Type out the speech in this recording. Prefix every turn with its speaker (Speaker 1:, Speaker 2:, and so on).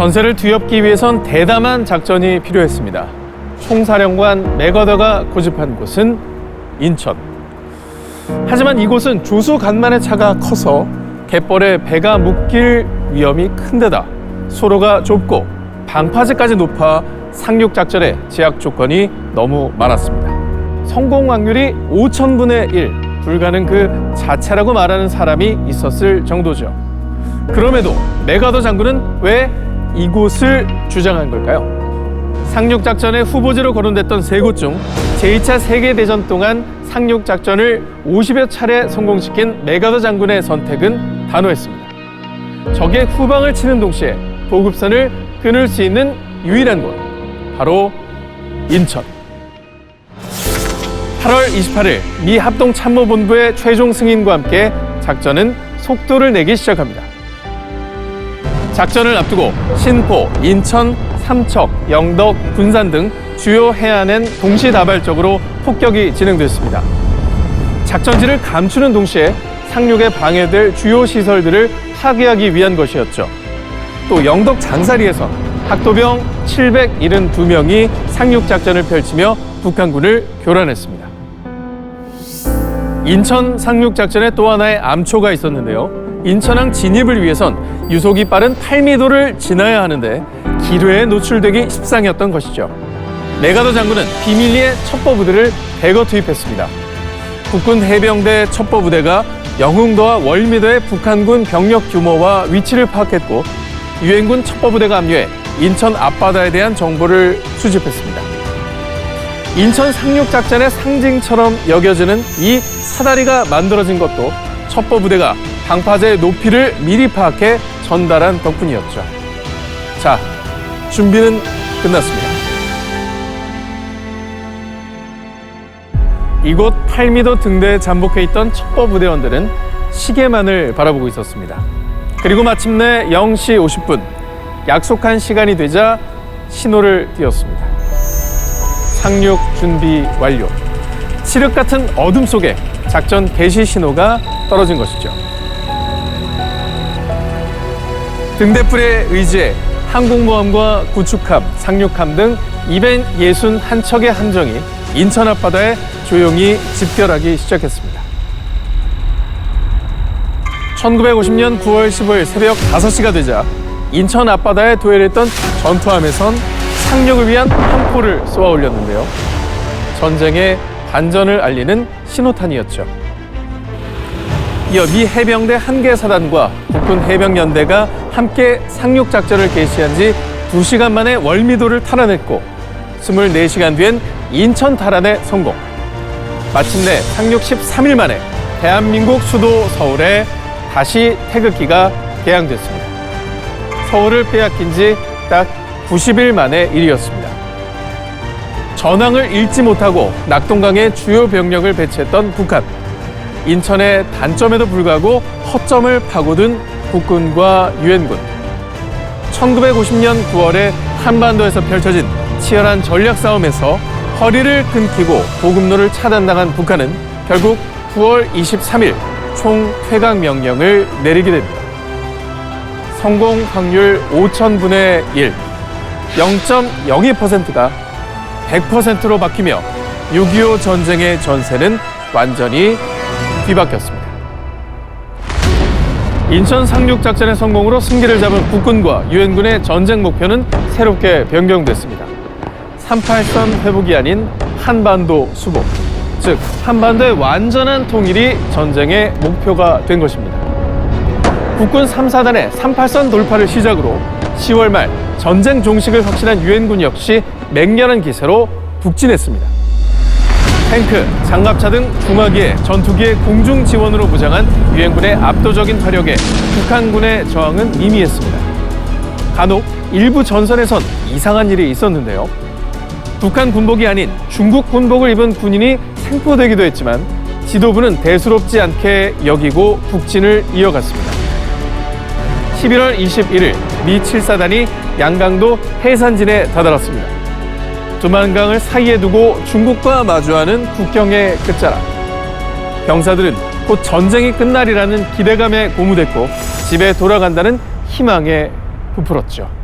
Speaker 1: 전세를 뒤엎기 위해선 대담한 작전이 필요했습니다. 총사령관 맥어더가 고집한 곳은 인천. 하지만 이곳은 조수 간만의 차가 커서 갯벌에 배가 묶일 위험이 큰 데다 소로가 좁고 방파제까지 높아 상륙 작전의 제약 조건이 너무 많았습니다. 성공 확률이 5천분의 1, 불가능 그 자체라고 말하는 사람이 있었을 정도죠. 그럼에도 메가더 장군은 왜 이곳을 주장한 걸까요? 상륙 작전의 후보지로 거론됐던 세 곳 중 제2차 세계대전 동안 상륙 작전을 50여 차례 성공시킨 메가더 장군의 선택은 단호했습니다. 적의 후방을 치는 동시에 보급선을 끊을 수 있는 유일한 곳, 바로 인천. 8월 28일 미 합동 참모본부의 최종 승인과 함께 작전은 속도를 내기 시작합니다. 작전을 앞두고 신포, 인천, 삼척, 영덕, 군산 등 주요 해안엔 동시다발적으로 폭격이 진행됐습니다. 작전지를 감추는 동시에 상륙에 방해될 주요 시설들을 파괴하기 위한 것이었죠. 또 영덕 장사리에선 학도병 772명이 상륙 작전을 펼치며 북한군을 교란했습니다. 인천 상륙 작전에 또 하나의 암초가 있었는데요. 인천항 진입을 위해선 유속이 빠른 8미도를 지나야 하는데 기뢰에 노출되기 십상이었던 것이죠. 메가더 장군은 비밀리에 첩보부대를 대거 투입했습니다. 국군 해병대 첩보부대가 영흥도와 월미도의 북한군 병력 규모와 위치를 파악했고 유엔군 첩보부대가 합류해 인천 앞바다에 대한 정보를 수집했습니다. 인천 상륙 작전의 상징처럼 여겨지는 이 사다리가 만들어진 것도 첩보 부대가 방파제의 높이를 미리 파악해 전달한 덕분이었죠. 자, 준비는 끝났습니다. 이곳 8미도 등대에 잠복해 있던 첩보 부대원들은 시계만을 바라보고 있었습니다. 그리고 마침내 0시 50분 약속한 시간이 되자 신호를 띄웠습니다. 상륙 준비 완료. 칠흑 같은 어둠 속에 작전 개시 신호가 떨어진 것이죠. 등대불에 의지해 항공모함과 구축함, 상륙함 등 261척의 함정이 인천 앞바다에 조용히 집결하기 시작했습니다. 1950년 9월 15일 새벽 5시가 되자 인천 앞바다에 도열했던 전투함에선 상륙을 위한 함포를 쏘아 올렸는데요. 전쟁의 반전을 알리는 신호탄이었죠. 이어 미 해병대 한개 사단과 국군 해병연대가 함께 상륙 작전을 개시한 지 2시간 만에 월미도를 탈환했고 24시간 뒤엔 인천 탈환에 성공. 마침내 상륙 13일 만에 대한민국 수도 서울에 다시 태극기가 개양됐습니다. 서울을 빼앗긴 지 딱 90일 만의 일이었습니다. 전황을 잃지 못하고 낙동강에 주요 병력을 배치했던 북한. 인천의 단점에도 불구하고 허점을 파고든 국군과 유엔군. 1950년 9월에 한반도에서 펼쳐진 치열한 전략 싸움에서 허리를 끊기고 보급로를 차단당한 북한은 결국 9월 23일 총 퇴각 명령을 내리게 됩니다. 성공 확률 5천분의 1, 0.02%가 100%로 바뀌며 6.25 전쟁의 전세는 완전히 뒤바뀌었습니다. 인천 상륙 작전의 성공으로 승기를 잡은 국군과 유엔군의 전쟁 목표는 새롭게 변경됐습니다. 38선 회복이 아닌 한반도 수복, 즉 한반도의 완전한 통일이 전쟁의 목표가 된 것입니다. 국군 3사단의 38선 돌파를 시작으로 10월 말 전쟁 종식을 확신한 유엔군 역시 맹렬한 기세로 북진했습니다. 탱크, 장갑차 등 중화기에 전투기의 공중 지원으로 무장한 유엔군의 압도적인 화력에 북한군의 저항은 미미했습니다. 간혹 일부 전선에선 이상한 일이 있었는데요. 북한 군복이 아닌 중국 군복을 입은 군인이 생포되기도 했지만 지도부는 대수롭지 않게 여기고 북진을 이어갔습니다. 11월 21일 미 7사단이 양강도 해산진에 다다랐습니다. 두만강을 사이에 두고 중국과 마주하는 국경의 끝자락. 병사들은 곧 전쟁이 끝날이라는 기대감에 고무됐고 집에 돌아간다는 희망에 부풀었죠.